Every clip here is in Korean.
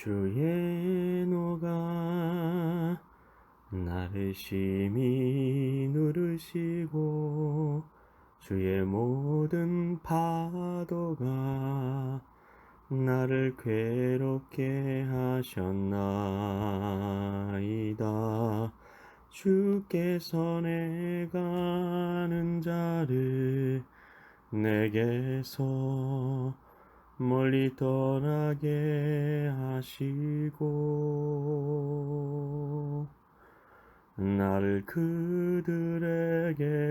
주의 노가 나를 심히 누르시고 주의 모든 파도가 나를 괴롭게 하셨나이다. 주께서 내가 아는 자를 내게서 멀리 떠나게 하시고 나를 그들에게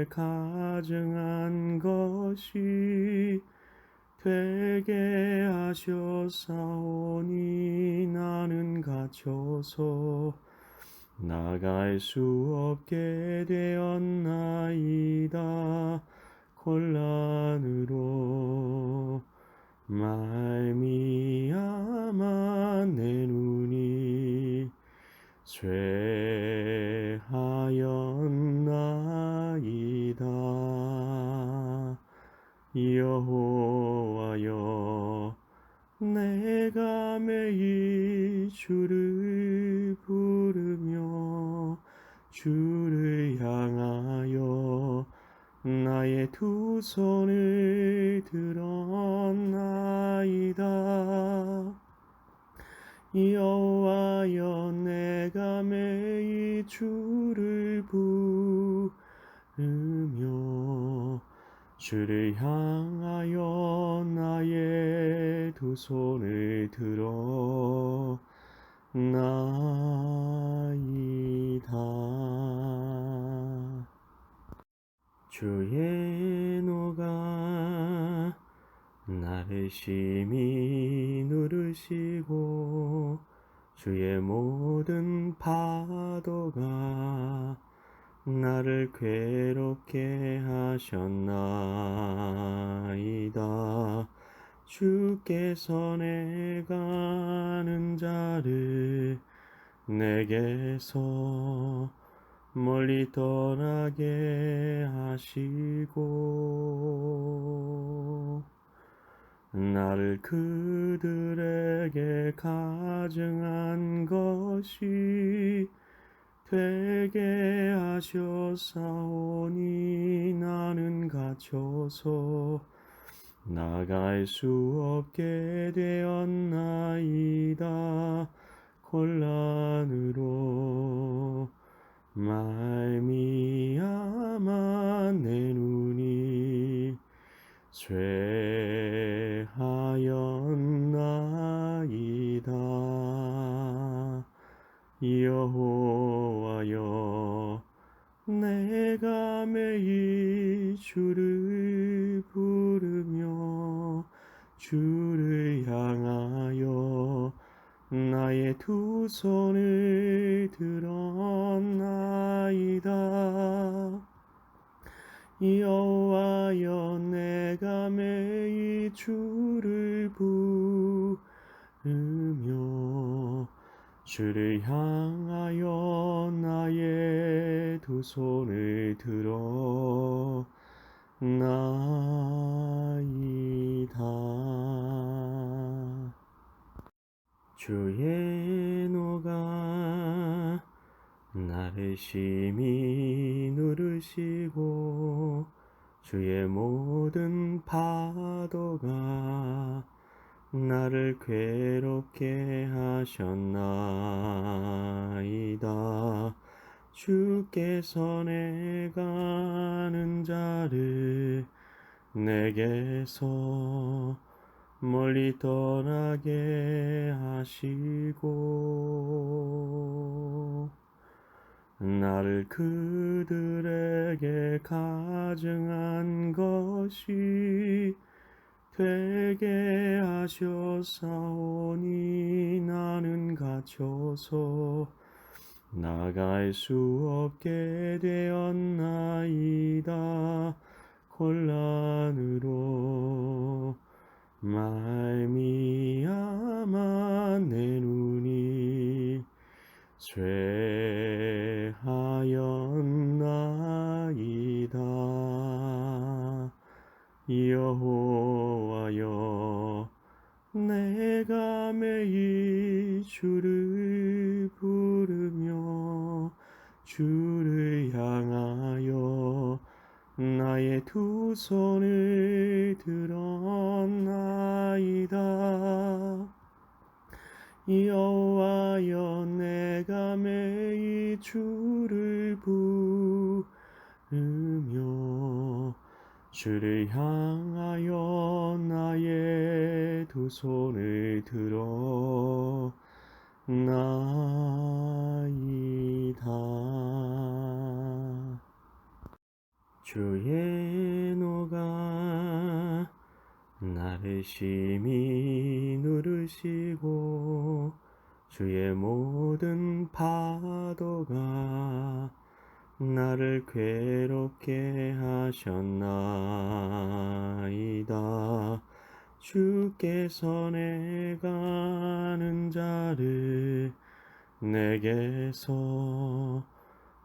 가증한 것이 되게 하셨사오니 나는 갇혀서 나갈 수 없게 되었나이다. 곤란으로 죄하였나이다. 여호와여 내가 매일 주를 부르며 주를 향하여 나의 두 손을 들었나이다 여호와여 내가 매일 주를 부르며 주를 향하여 나의 두 손을 들어 나이다. 주의 노가 나를 심히 누르시고 주의 모든 파도가 나를 괴롭게 하셨나이다. 주께서 내가 아는 자를 내게서 멀리 떠나게 하시고 나를 그들에게 가증한 것이 되게 하셨사오니 나는 갇혀서 나갈 수 없게 되었나이다. 곤란으로 말미암아 내 눈이 죄 두 손을 들었나이다 여호와여 내가 매일 주를 부르며 주를 향하여 나의 두 손을 들어 나이다. 주의 노가 나를 심히 누르시고 주의 모든 파도가 나를 괴롭게 하셨나이다. 주께서 내가 아는 자를 내게서 멀리 떠나게 하시고 나를 그들에게 가증한 것이 되게 하셨사오니 나는 갇혀서 나갈 수 없게 되었나이다. 곤란으로 죄하였나이다 여호와여 내가 매일 주를 부르며 주를 향하여 나의 두 손을 들었나이다. 여호와여 내가 매일 주를 부르며 주를 향하여 나의 두 손을 들어 나이다. 주의 노가 나를 심히 누르시고 주의 모든 파도가 나를 괴롭게 하셨나이다. 주께서 내가 아는 자를 내게서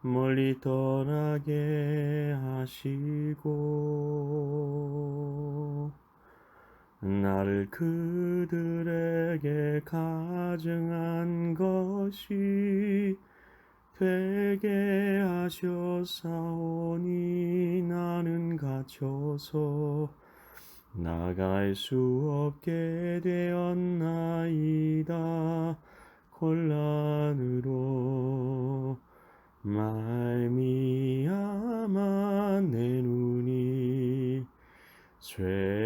멀리 떠나게 하시고 나를 그들에게 가증한 것이 되게 하셨사오니 나는 갇혀서 나갈 수 없게 되었나이다. 곤란으로 말미암아 내 눈이 죄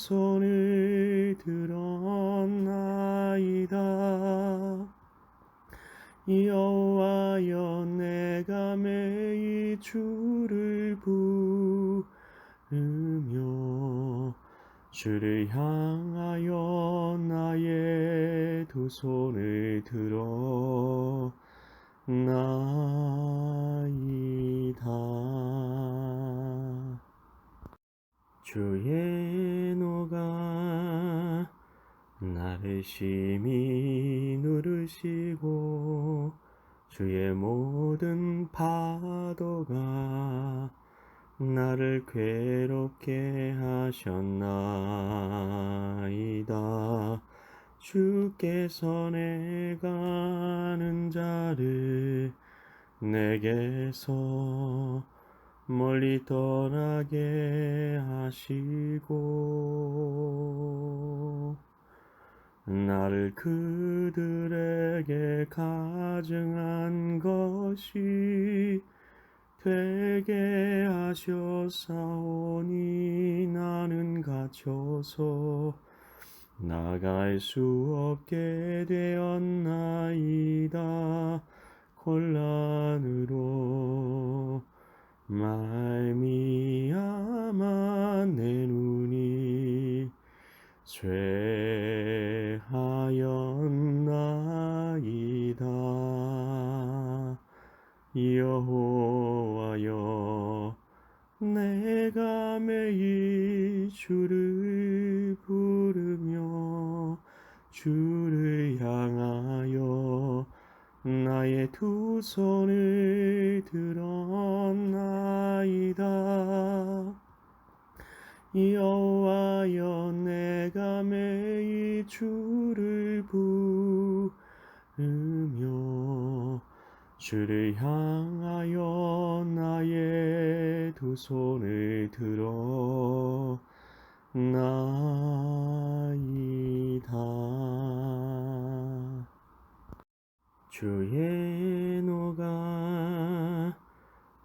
손을 들었나이다. 여호와여 내가 매일 주를 부르며 주를 향하여 나의 두 손을 들어 나이다. 주의 노가 나를 심히 누르시고 주의 모든 파도가 나를 괴롭게 하셨나이다. 주께서 내가 아는 자를 내게서 멀리 떠나게 하시고 나를 그들에게 가증한 것이 되게 하셨사오니 나는 갇혀서 나갈 수 없게 되었나이다. 곤란으로 말미암아 내 눈이 죄 손을 들었나이다. 여호와여 내가 매일 주를 부르며 주를 향하여 나의 두 손을 들어 나이다. 주의 노가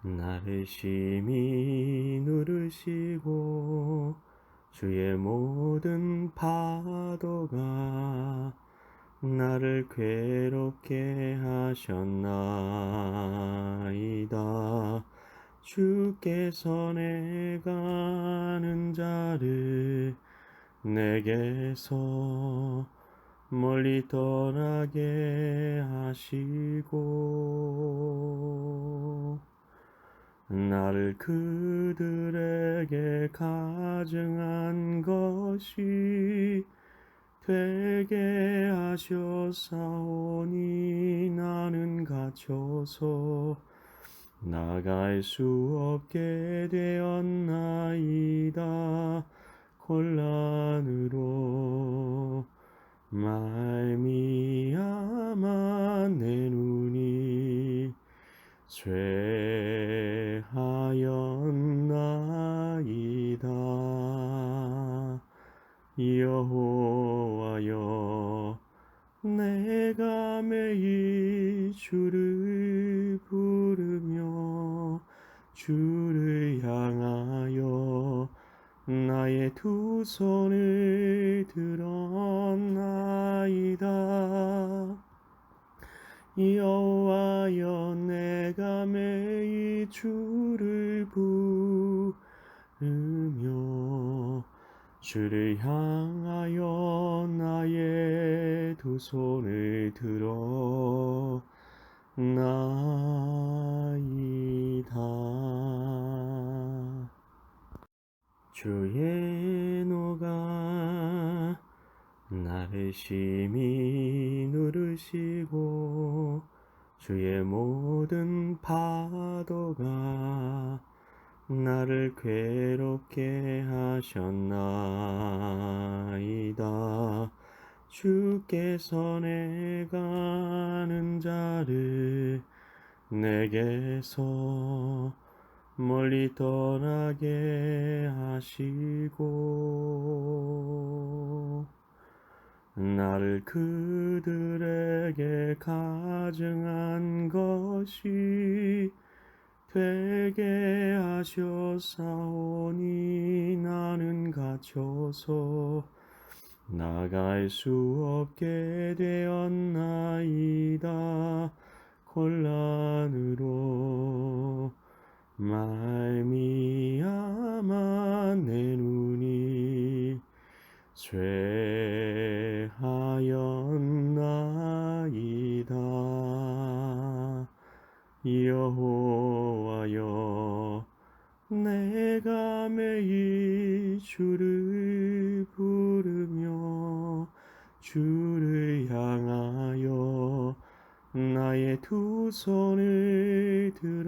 나를 심히 누르시고 주의 모든 파도가 나를 괴롭게 하셨나이다. 주께서 내가 아는 자를 내게서 멀리 떠나게 하시고 나를 그들에게 가증한 것이 되게 하셨사오니 나는 갇혀서 나갈 수 없게 되었나이다. 곤란으로 죄하였나이다. 여호와여 내가 매일 주를 부르며 주를 향하여 나의 두 손을 들었나이다 여호와여 내가 매일 주를 부르며 주를 향하여 나의 두 손을 들어 나이다. 주의 노가 나를 심히 누르시고 주의 모든 파도가 나를 괴롭게 하셨나이다. 주께서 내가 아는 자를 내게서 멀리 떠나게 하시고 나를 그들에게 가증한 것이 되게 하셨사오니 나는 갇혀서 나갈 수 없게 되었나이다. 곤란으로 말미암아 내 눈이 죄 두 손을 들었나이다.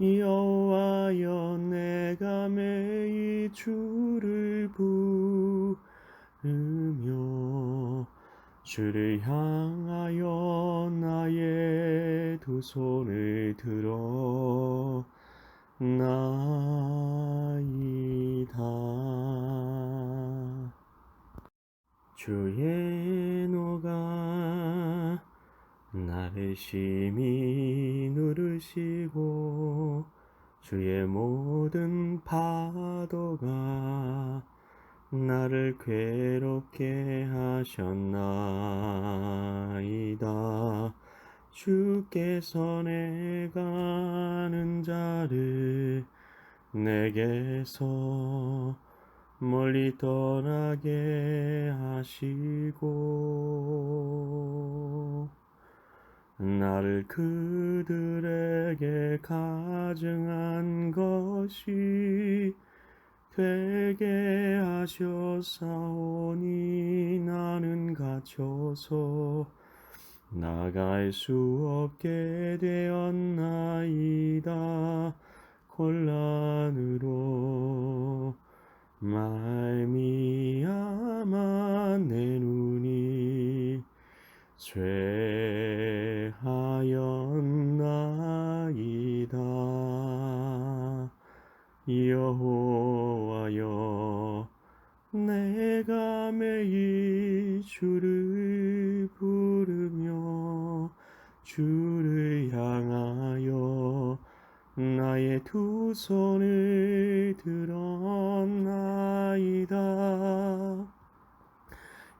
여호와여 내가 매일 주를 부르며 주를 향하여 나의 두 손을 들어 나이다 주의 노가 나를 심히 누르시고 주의 모든 파도가 나를 괴롭게 하셨나이다. 주께서 내가 아는 자를 내게서 멀리 떠나게 하시고 나를 그들에게 가증한 것이 되게 하셨사오니 나는 갇혀서 나갈 수 없게 되었나이다. 곤란으로 말미암아 내 눈이 죄 두 손을 들었나이다.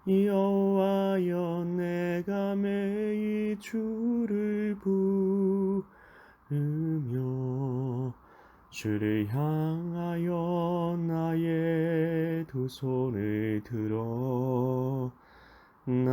여호와여 내가 매일 주를 부르며 주를 향하여 나의 두 손을 들어 나이다